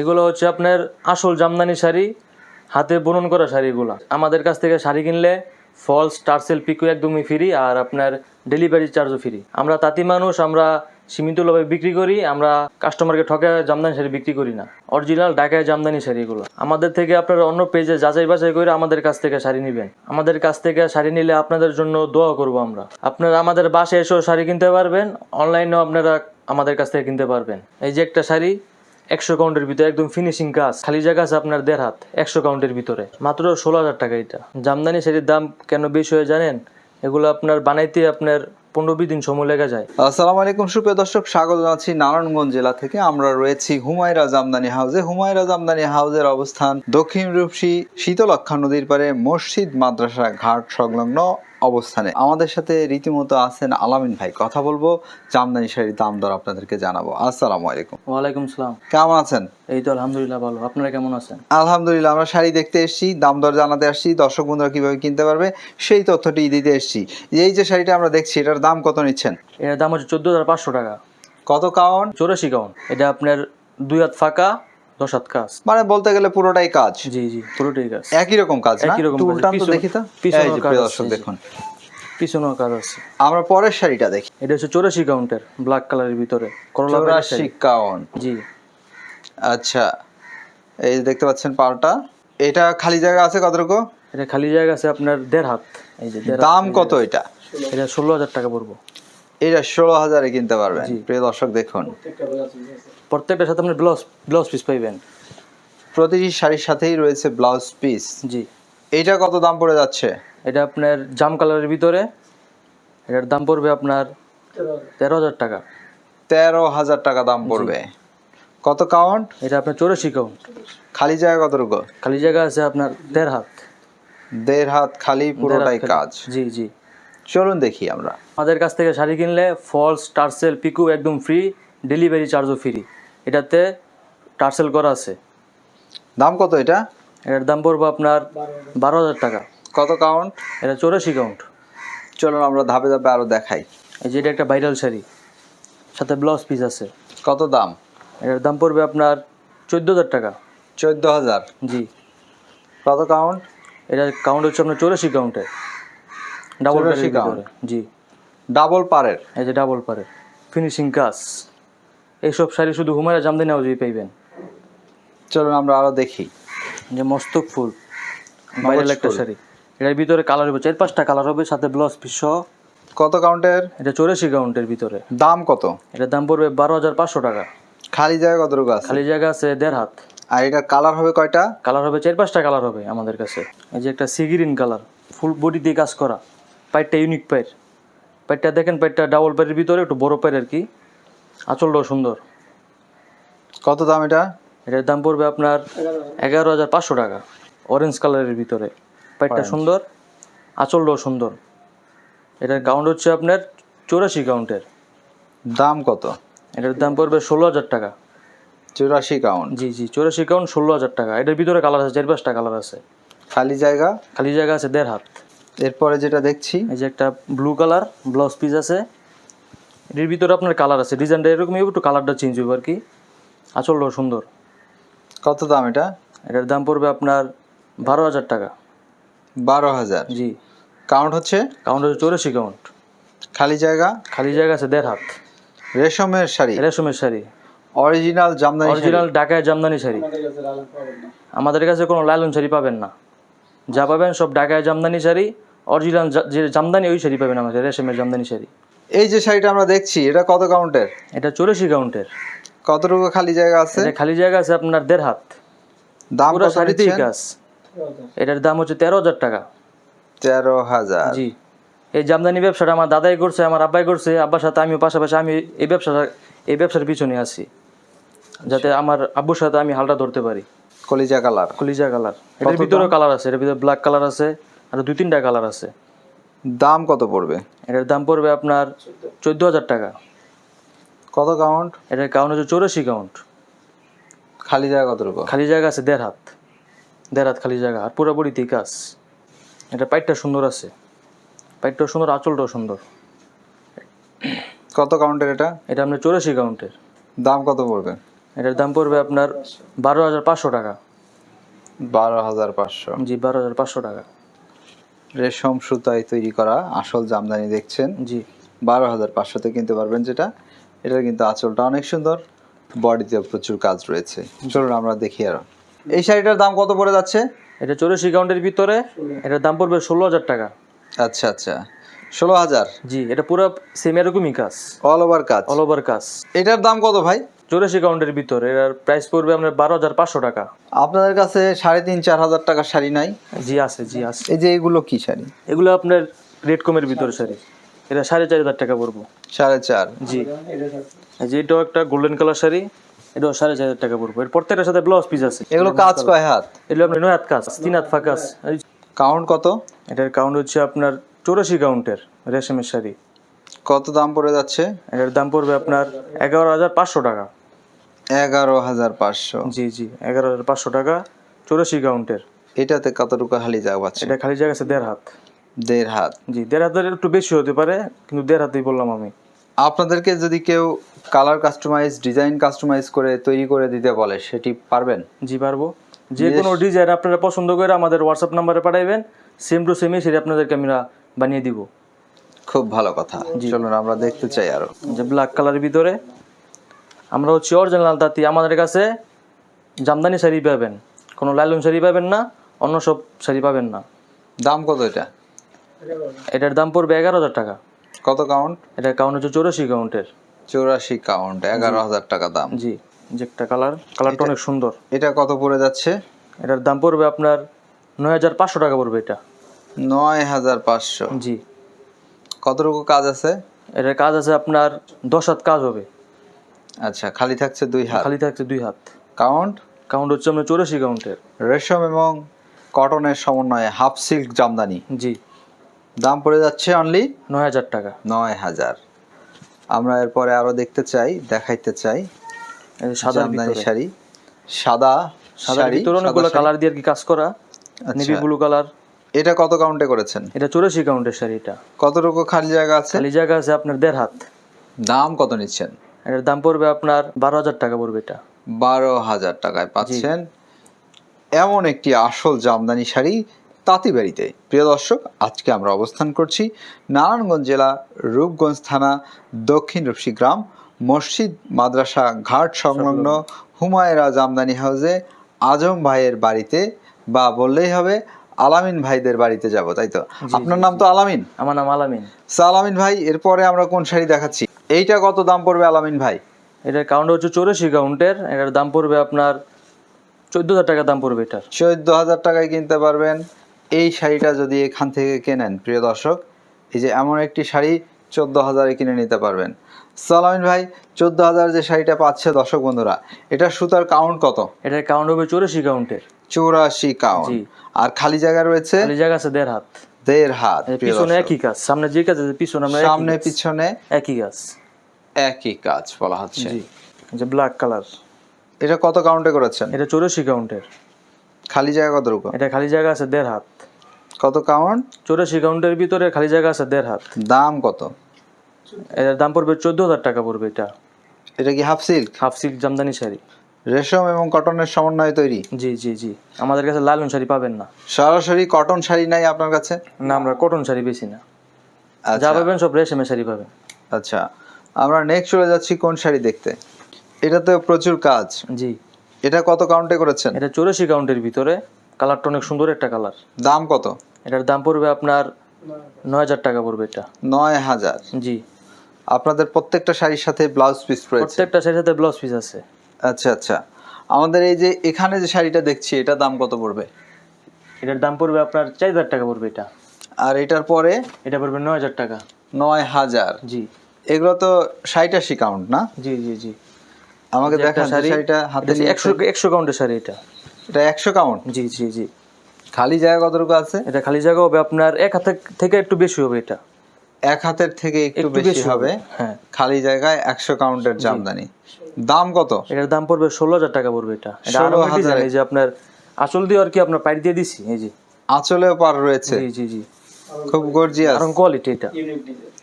এগুলো হচ্ছে আপনার আসল জামদানি শাড়ি, হাতে বুনন করা শাড়িগুলো। আমাদের কাছ থেকে শাড়ি কিনলে ফলস টার্সেল পিকো একদমই ফ্রি আর আপনার ডেলিভারি চার্জও ফ্রি আমরা তাঁতি মানুষ, আমরা সীমিতভাবে বিক্রি করি, আমরা কাস্টমারকে ঠকে জামদানি শাড়ি বিক্রি করি না। অরিজিনাল ঢাকায় জামদানি শাড়িগুলো। আমাদের থেকে আপনারা অন্য পেজে যাচাই বাছাই করে আমাদের কাছ থেকে শাড়ি নেবেন। আমাদের কাছ থেকে শাড়ি নিলে আপনাদের জন্য দোয়া করব আমরা। আপনারা আমাদের বাসে এসেও শাড়ি কিনতে পারবেন অনলাইনেও আপনারা আমাদের কাছ থেকে কিনতে পারবেন। এই যে একটা শাড়ি একশো কাউন্টের ভিতরে একদম ফিনিশিং কাজ খালি জায়গা আছে আপনার দেড় হাত, একশো কাউন্টের ভিতরে। মাত্র ষোলো হাজার টাকা এটা। জামদানি শাড়ির দাম কেন বেশি হয়ে জানেন? এগুলো আপনার বানাইতে আপনার পনেরো বিশ দিন সময় লেগে যায়। আসসালামু আলাইকুম সুপ্রিয় দর্শক স্বাগত জানাচ্ছি নারায়ণগঞ্জ জেলা থেকে। আমরা রয়েছি হুমায়রা জামদানি হাউসে। হুমায়রা জামদানি হাউসের অবস্থান দক্ষিণ রূপসী শীতলক্ষা নদীর পারে মসজিদ মাদ্রাসা ঘাট সংলগ্ন অবস্থানে। আমাদের সাথে রীতিমতো আছেন আলামিন ভাই। কথা বলব জামদানি শাড়ির দাম দর আপনাদেরকে জানাব। আসসালামু আলাইকুম। ওয়ালাইকুম সালাম। কেমন আছেন? এই তো আলহামদুলিল্লাহ ভালো। আপনারা কেমন আছেন? আলহামদুলিল্লাহ আমরা শাড়ি দেখতে এসেছি দাম দর জানাতে আসছি। দর্শক বন্ধুরা কীভাবে কিনতে পারবে সেই তথ্যটি দিতে এসেছি। এই যে শাড়িটা আমরা দেখছি এটার দাম কত নিচ্ছেন? এটার দাম হচ্ছে চোদ্দ হাজার পাঁচশো টাকা। কত কাউন্ট? চৌরাশি কাউন্ট। এটা আপনার দুই হাত ফাঁকা দশ হাত কাজ। মানে বলতে গেলে পুরোটাই কাজ? জি জি পুরোটাই কাজ। একই রকম কাজ না? একই রকম দেখি তো। দর্শক দেখুন। পিছনেও কাজ আছে। আমরা পরের শাড়িটা দেখি। এটা হচ্ছে চৌরাশি কাউন্টের ব্ল্যাক কালারের ভিতরে। করলা চৌরাশি শাড়ি। কাউন্ট। জি। আচ্ছা এই যে দেখতে পাচ্ছেন পালটা এটা খালি জায়গা আছে কতটুকু? এটা খালি জায়গা আছে আপনার দেড় হাত। এই যে দাম কত এটা? এটা ষোলো হাজার টাকা পড়ব। এটা ষোলো হাজারে কিনতে পারবেন। জি। প্রিয় দর্শক দেখুন। প্রত্যেকটার সাথে আপনি ব্লাউজ ব্লাউজ পিস পাইবেন। প্রতিটি শাড়ির সাথেই রয়েছে ব্লাউজ পিস জি। এইটা কত দাম পড়ে যাচ্ছে? এটা আপনার জাম কালারের ভিতরে। এটার দাম পড়বে আপনার তেরো হাজার। টাকা। তেরো হাজার টাকা দাম পড়বে। কত কাউন্ট এটা আপনার চৌরাশি কাউন্ট খালি জায়গা কতটুকু? খালি জায়গা আছে আপনার দেড় হাত। দেড় হাত খালি পুরোটাই কাজ। জি জি। চলুন দেখি আমরা। আমাদের কাছ থেকে শাড়ি কিনলে ফলস টার্সেল পিকু একদম ফ্রি ডেলিভারি চার্জও ফ্রি এটাতে টার্সেল করা আছে। দাম কত এটা? এটার দাম পড়বে আপনার বারো হাজার টাকা। কত কাউন্ট এটা চৌরাশি কাউন্ট চলুন আমরা ধাপে ধাপে আরও দেখাই। এই যে এটা একটা ভাইরাল শাড়ি। সাথে ব্লাউজ পিস আছে। কত দাম? এটার দাম পড়বে আপনার চোদ্দ হাজার টাকা। চোদ্দ হাজার। জি। কত কাউন্ট এটার কাউন্ট হচ্ছে আপনার চৌরাশি কাউন্টে ডাবল 84 পারের ভিতরে। জি। ডাবল পারের এই যে ডাবল পারে ফিনিশিং কাজ। এইসব শাড়ি শুধু হুমায়রা জামদানি হাউজেই পাইবেন। চলুন আমরা আরও দেখি। যে মস্তক ফুল ভাইরাল একটা শাড়ি। এটার ভিতরে কালার হবে চার পাঁচটা কালার হবে সাথে ব্লাউজ পিস কত কাউন্টের? এটা চৌরাশি কাউন্টের ভিতরে। দাম কত? এটার দাম পড়বে বারো হাজার পাঁচশো টাকা। খালি জায়গা কতটুকু আছে? খালি জায়গা আছে দেড় হাত। আর এটা কালার হবে কয়টা? কালার হবে চার পাঁচটা কালার হবে আমাদের কাছে। এই যে একটা সিগিরিন কালার ফুল বডি দিয়ে কাজ করা। পাইটটা ইউনিক পাইট পাইটটা দেখেন পাইটটা ডাবল পাইটের ভিতরে একটু বড় পাইট আর কি। আঁচলটাও সুন্দর। কত দাম এটা? এটার দাম পড়বে আপনার এগারো হাজার পাঁচশো টাকা। অরেঞ্জ কালারের ভিতরে। পাইটটা সুন্দর আঁচলটাও সুন্দর। এটার কাউন্ট হচ্ছে আপনার চৌরাশি কাউন্টের দাম কত? এটার দাম পড়বে ষোলো হাজার টাকা। চৌরাশি কাউন্ট জি জি চৌরাশি কাউন্ট ষোলো হাজার টাকা। এটার ভিতরে কালার আছে চার পাঁচটা কালার আছে। খালি জায়গা? খালি জায়গা আছে দেড় হাত। এরপরে যেটা দেখছি এই যে একটা ব্লু কালার ব্লাউজ পিস আছে। এর ভিতরে আপনার কালার আছে। ডিজাইনটা এরকমই একটু কালারটা চেঞ্জ হবে আর কি। আঁচলটাও সুন্দর। কত দাম এটা? এটার দাম পড়বে আপনার বারো হাজার টাকা। বারো হাজার? জি। কাউন্ট হচ্ছে? কাউন্ট হচ্ছে চৌরাশি কাউন্ট খালি জায়গা? খালি জায়গা আছে দেড় হাত। রেশমের শাড়ি? রেশমের শাড়ি। অরিজিনাল জামদানি অরিজিনাল ঢাকায় জামদানি শাড়ি। আমাদের কাছে কোনো লালন শাড়ি পাবেন না। যা পাবেন সব ঢাকায় জামদানি শাড়ি। অরিজিনাল যে জামদানি ওই শাড়ি পাবেন আমাদের রেশমের জামদানি শাড়ি। এই যে শাড়িটা আমরা দেখছি এটা কত কাউন্টের? এটা চৌরাশি কাউন্টের। কতটুকু খালি জায়গা আছে? খালি জায়গা আছে আপনার দেড় হাত। দাম পুরো শাড়িতেই কাজ। এটার দাম হচ্ছে তেরো হাজার টাকা। তেরো হাজার। জি। এই জামদানি ব্যবসাটা আমার দাদাই করছে আমার আব্বাই করছে আব্বার সাথে আমিও পাশাপাশি আমি এই ব্যবসাটা এই ব্যবসার পিছনে আছি। যাতে আমার আব্বুর সাথে আমি হালটা ধরতে পারি। কলিজা কালার। কলিজা কালার। এটার ভিতরেও কালার আছে এটার ভিতরে ব্ল্যাক কালার আছে। আর দুই তিনটা কালার আছে। দাম কত পড়বে? এটার দাম পড়বে আপনার চোদ্দ হাজার টাকা। কত কাউন্ট এটার কাউন্ট হচ্ছে চৌরাশি কাউন্ট খালি জায়গা কতটুকু? খালি জায়গা আছে দেড় হাত। দেড় হাত খালি জায়গা। আর পুরোপুরিতেই কাজ এটা পাইটটা সুন্দর আছে। পাইটটাও সুন্দর আঁচলটাও সুন্দর। কত কাউন্টের এটা? এটা আপনার চৌরাশি কাউন্টের দাম কত পড়বে? এটার দাম পড়বে আপনার বারো হাজার পাঁচশো টাকা। বারো হাজার পাঁচশো। জি বারো হাজার পাঁচশো টাকা। রেশম সুতায় তৈরি করা আসল জামদানি দেখছেন। জি। বারো হাজার পাঁচশোতে কিনতে পারবেন যেটা। এটার কিন্তু আঁচলটা অনেক সুন্দর। বডিতে প্রচুর কাজ রয়েছে। চলুন আমরা দেখি আরও। এই শাড়িটার দাম কত পড়ে যাচ্ছে? এটা চৌরাশি কাউন্টের ভিতরে। এটার দাম পড়বে ষোলো হাজার টাকা। আচ্ছা আচ্ছা। ষোলো হাজার? জি এটা পুরো সেম এরকমই কাজ। অল ওভার কাজ। অল ওভার কাজ। এটার দাম কত ভাই? চৌরাশি কাউন্টের ভিতরে এটার প্রাইস পড়বে আপনার বারো হাজার পাঁচশো টাকা। আপনাদের কাছে সাড়ে তিন চার হাজার টাকার শাড়ি নাই? জি আছে জি আছে। এই যে এগুলো কি শাড়ি? এগুলো আপনার রেড কমের ভিতরে শাড়ি। এটা সাড়ে চার হাজার টাকা পড়ব। সাড়ে চার। জি। এই যে এটাও একটা গোল্ডেন কালার শাড়ি এটাও সাড়ে চার হাজার টাকা পড়ব। এর প্রত্যেকটার সাথে ব্লাউজ পিস আছে। এগুলো কাজ কয় হাত? এগুলো আপনার নয় হাত কাজ তিন হাত ফাঁকাস কাউন্ট কত? এটার কাউন্ট হচ্ছে আপনার চৌরাশি কাউন্টের রেশমের শাড়ি। কত দাম পড়ে যাচ্ছে? এটার দাম পড়বে আপনার এগারো হাজার পাঁচশো টাকা। এগারো হাজার পাঁচশো। জি জি এগারো হাজার পাঁচশো টাকা চৌরাশি কাউন্টের। এটাতে কতটুকু হালি জায়গা পাচ্ছে এটা খালি জায়গা আছে দেড় হাত। দেড় হাত। জি দেড় হাতের একটু বেশি হতে পারে কিন্তু দেড় হাতেই বললাম আমি। আপনাদেরকে যদি কেউ কালার কাস্টমাইজ ডিজাইন কাস্টমাইজ করে তৈরি করে দিতে বলে সেটি পারবেন? জি পারব। যে কোনো ডিজাইন আপনারা পছন্দ করে আমাদের হোয়াটসঅ্যাপ নাম্বারে পাঠাইবেন সেম টু সেমই সেটা আপনাদেরকে আমরা বানিয়ে দিব। খুব ভালো কথা। চলুন আমরা দেখতে চাই আরও। যে ব্ল্যাক কালারের ভিতরে আমরা হচ্ছে অরিজিনাল তাঁতি আমাদের কাছে জামদানি শাড়ি পাবেন। কোনো লাইলন শাড়ি পাবেন না অন্য সব শাড়ি পাবেন না। দাম কত এটা? এটার দাম পড়বে এগারো হাজার টাকা। কত কাউন্ট এটা কাউন্ট হচ্ছে চৌরাশি কাউন্টের চৌরাশি কাউন্ট এগারো হাজার টাকা দাম। জি যে একটা কালার কালারটা অনেক সুন্দর। এটা কত পড়ে যাচ্ছে? এটার দাম পড়বে আপনার নয় হাজার পাঁচশো টাকা পড়বে এটা। নয় হাজার পাঁচশো। জি। কতটুকু কাজ আছে? এটার কাজ আছে আপনার দশ হাত কাজ হবে। আচ্ছা খালি থাকছে দুই হাত। খালি থাকছে দুই হাত। কাউন্ট কাউন্ট হচ্ছে আপনার চৌরাশি কাউন্টের রেশম এবং কটনের সমন্বয়ে হাফ সিল্ক জামদানি। জি। দাম পড়ে যাচ্ছে অনলি নয় হাজার টাকা। নয় হাজার। আমরা এরপরে আরও দেখতে চাই দেখাইতে চাই। যে জামদানি শাড়ি। সাদা শাড়ি ভিতরে অনেকগুলো কালার দিয়ে আর কি কাজ করা। নেভি ব্লু কালার এটা কত কাউন্টে করেছেন? এটা চৌরাশি কাউন্টের শাড়ি এটা। কতটুকু খালি জায়গা আছে? খালি জায়গা আছে আপনার দেড় হাত। দাম কত নিচ্ছেন? এটার দাম পড়বে আপনার বারো হাজার টাকা পড়বে এটা। বারো হাজার টাকায় পাচ্ছেন। এমন একটি আসল জামদানি শাড়ি তাঁতিবাড়িতে। প্রিয় দর্শক আজকে আমরা অবস্থান করছি নারায়ণগঞ্জ জেলা রূপগঞ্জ থানা দক্ষিণ রূপসী গ্রাম মসজিদ মাদ্রাসা ঘাট সংলগ্ন হুমায়রা জামদানি হাউসে আজম ভাইয়ের বাড়িতে বা বললেই হবে আলামিন ভাইদের বাড়িতে যাব তাই তো? আপনার নাম তো আলামিন? আমার নাম আলামিন। আলামিন ভাই এরপরে আমরা কোন শাড়ি দেখাচ্ছি? এইটা কত দাম পড়বে আলামিন ভাই? এটার কাউন্ট হচ্ছে চৌরাশি কাউন্টের এটার দাম পড়বে আপনার চোদ্দ হাজার টাকা দাম পড়বে এটার। চোদ্দ হাজার টাকায় কিনতে পারবেন। এই শাড়িটা যদি এখান থেকে কেনেন প্রিয় দর্শক এই যে এমন একটি শাড়ি চোদ্দ হাজারে কিনে নিতে পারবেন। সালামিন ভাই চোদ্দ হাজার যে শাড়িটা পাচ্ছে দর্শক বন্ধুরা এটা সুতার কাউন্ট কত? এটার কাউন্ট হবে চৌরাশি কাউন্টের চৌরাশি কাউন্ট আর খালি জায়গা রয়েছে? খালি জায়গা আছে দেড় হাত। দেড় হাত পিছনে একই কাজ সামনে যে কাজ আছে পিছনে আমরা সামনে পিছনে একই কাজ। একই কাজ বলা হচ্ছে। যে ব্ল্যাক কালার। এটা কত কাউন্টে করেছেন? এটা চৌরাশি কাউন্টের খালি জায়গা কত রকম এটা খালি জায়গা আছে দেড় হাত। কত কাউন্ট চৌরাশি কাউন্টের ভিতরে খালি জায়গা আছে দেড় হাত। দাম কত? এটার দাম পড়বে চোদ্দ হাজার টাকা পড়বে এটা। এটা কি half silk half silk Jamdani sari. রেশম এবং কটনের সমন্বয়ে তৈরি। জি জি জি। আমাদের কাছে লালন শাড়ি পাবেন না। সরাসরি কটন শাড়ি নাই আপনার কাছে? না আমরা কটন শাড়ি বেশি না। যা আচ্ছা পাবেন সব রেশমের শাড়ি পাবেন। আচ্ছা। আমরা নেক্সট চলে যাচ্ছি কোন শাড়ি দেখতে? এটাতে প্রচুর কাজ। জি। এটা কত কাউন্টে করেছেন? এটা চৌরাশি কাউন্টের ভিতরে। কালারটা অনেক সুন্দর একটা কালার। দাম কত? এটার দাম পড়বে আপনার নয় হাজার টাকা পড়বে এটা। নয় হাজার। জি। আপনাদের প্রত্যেকটা শাড়ির সাথে ব্লাউজ পিস রয়েছে। প্রত্যেকটা শাড়ির সাথে ব্লাউজ পিস আছে। আচ্ছা আচ্ছা। আমাদের এই যে এখানে যে শাড়িটা দেখছি এটা দাম কত পড়বে? এটার দাম পড়বে আপনার চার হাজার টাকা পড়বে এটা। আর এটার পরে? এটা পড়বে নয় হাজার টাকা। নয় হাজার। জি। এগুলো তো ষাট আশি কাউন্ট না? জি জি জি। আমাকে দেখান শাড়িটা হাতে নিয়ে একশো একশো কাউন্টের শাড়ি এটা। এটা একশো কাউন্ট জি জি জি। খালি জায়গা কতটুকু আছে? এটা খালি জায়গা হবে আপনার এক হাত থেকে একটু বেশি হবে এটা। এক হাতের থেকে একটু বেশি হবে। হ্যাঁ। খালি জায়গায় একশো কাউন্টের জামদানি। দাম কত? এটার দাম পড়বে ষোলো হাজার টাকা পড়বে এটা। এটা 16,000 আরামের ডিজাইন এই যে আপনার আসল দিয়ে আর কি আপনার পাইট দিয়ে দিছি এই যে। আঁচলেও পার রয়েছে। জি জি জি। খুব গর্জিয়াস আরাম কোয়ালিটি এটা।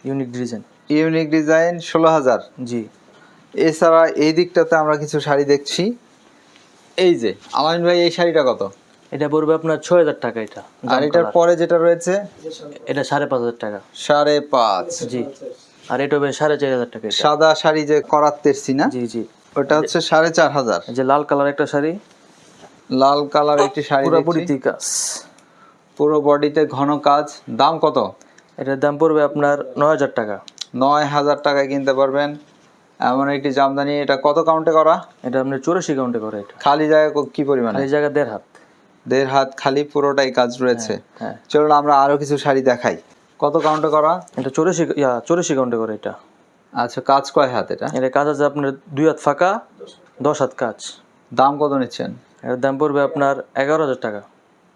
ইউনিক ডিজাইন ইউনিক ডিজাইন ষোলো হাজার জি। এছাড়া এই দিকটাতে আমরা কিছু শাড়ি দেখছি। এই যে আলামিন ভাই এই শাড়িটা কত? এটা পড়বে আপনার ছয় হাজার টাকা এটা আর এটার পরে যেটা রয়েছে? এটা সাড়ে পাঁচ হাজার টাকা। সাড়ে পাঁচ। জি। আর এটা হবে সাড়ে চার হাজার টাকা সাদা শাড়ি যে করাত তেরছি না জি জি। ওটা হচ্ছে সাড়ে চার হাজার। যে লাল কালার একটা শাড়ি। লাল কালার একটি শাড়ি পুরোপুরি দেখছি। কাজ পুরো বডিতে ঘন কাজ। দাম কত? এটার দাম পড়বে আপনার নয় হাজার টাকা। নয় হাজার টাকায় কিনতে পারবেন। এমন একটি জামদানি। এটা কত কাউন্টে করা? এটা আপনার চৌরাশি কাউন্টে করে এটা। খালি জায়গা কি পরিমাণ? এই জায়গা দেড় হাত। দেড় হাত খালি পুরোটাই কাজ রয়েছে। হ্যাঁ। চলুন আমরা আরও কিছু শাড়ি দেখাই। কত কাউন্টে করা? এটা চৌরাশি ইয়া চৌরাশি কাউন্টে করে এটা। আচ্ছা কাজ কয় হাত এটা? এটা কাজ আছে আপনার দুই হাত ফাঁকা দশ হাত কাজ। দাম কত নিচ্ছেন? এর দাম পড়বে আপনার এগারো হাজার টাকা।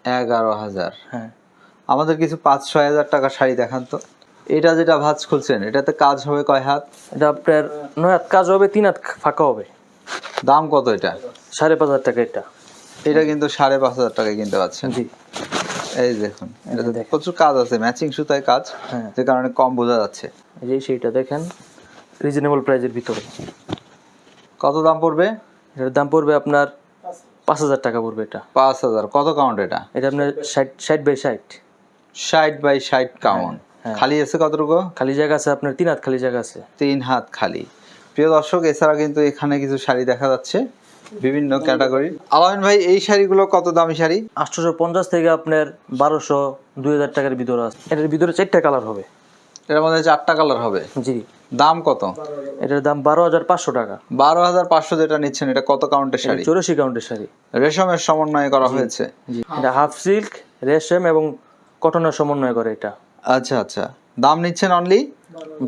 এগারো হাজার। হ্যাঁ। আমাদের কিছু পাঁচ ছয় হাজার টাকা শাড়ি দেখান তো। এটা যেটা ভাঁজ খুলছেন এটাতে কাজ হবে কয় হাত? এটা আপনার নয় হাত কাজ হবে তিন হাত ফাঁকা হবে। দাম কত এটা? সাড়ে পাঁচ হাজার টাকা এটা। এটা কিন্তু সাড়ে পাঁচ হাজার টাকায় কিনতে পাচ্ছেন। জি। এই দেখুন প্রচুর কাজ আছে ম্যাচিং সুতায় কাজ হ্যাঁ। যে কারণে কম বোঝা যাচ্ছে। এই যে সেইটা দেখেন রিজনেবল প্রাইজের ভিতরে। কত দাম পড়বে? এটার দাম পড়বে আপনার পাঁচ হাজার টাকা পড়বে এটা। পাঁচ হাজার কত কাউন্ট এটা? এটা আপনার ষাট ষাট বাই ষাট। ষাট বাই ষাট কাউন্ট হ্যাঁ। খালি আছে কতটুকু? খালি জায়গা আছে আপনার তিন হাত খালি জায়গা আছে। তিন হাত খালি। প্রিয় দর্শক এছাড়া কিন্তু এখানে কিছু শাড়ি দেখা যাচ্ছে। বিভিন্ন ক্যাটাগরি আলামিন ভাই এই শাড়িগুলো কত দামি শাড়ি? আটশোশো পঞ্চাশ থেকে আপনার বারোশো দুই হাজার টাকার ভিতরে আছে। এটার ভিতরে চারটা কালার হবে। এর মধ্যে চারটা কালার হবে? জি। দাম কত? এটার দাম বারো হাজার পাঁচশো টাকা। বারো হাজার পাঁচশো যেটা নিচ্ছেন এটা কত কাউন্টের শাড়ি? চৌরাশি কাউন্টের শাড়ি। রেশমের সমন্বয় করা হয়েছে? এটা হাফ সিল্ক রেশম এবং কটনের সমন্বয় করে এটা। আচ্ছা আচ্ছা। দাম নিচ্ছেন অনলি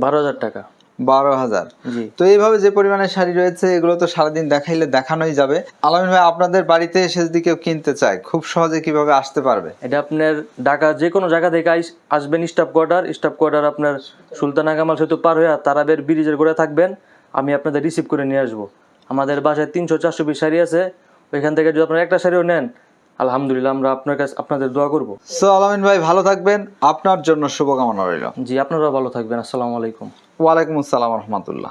বারো হাজার টাকা। বারো হাজার। জি। তো এইভাবে যে পরিমাণে শাড়ি রয়েছে এগুলো তো সারাদিন দেখাইলে দেখানোই যাবে। আলামিন ভাই আপনাদের বাড়িতে এসে যদি কেউ কিনতে চায় খুব সহজে কীভাবে আসতে পারবে? এটা আপনার ঢাকা যে কোনো জায়গা থেকে আসবেন স্টাফ কোয়ার্টার। স্টাফ কোয়ার্টার আপনার সুলতানা কামাল সেতু পার হয়ে তারাবের ব্রিজের করে থাকবেন। আমি আপনাদের রিসিভ করে নিয়ে আসব। আমাদের বাসায় তিনশো চারশো পিস শাড়ি আছে। ওইখান থেকে যদি আপনারা একটা শাড়িও নেন আলহামদুলিল্লাহ আমরা আপনার কাছে আপনাদের দোয়া করব। সো আলামিন ভাই ভালো থাকবেন। আপনার জন্য শুভকামনা রইল। জি আপনারাও ভালো থাকবেন। আসসালামু আলাইকুম। ওয়ালাইকুম আসসালাম রহমতুল্লাহ।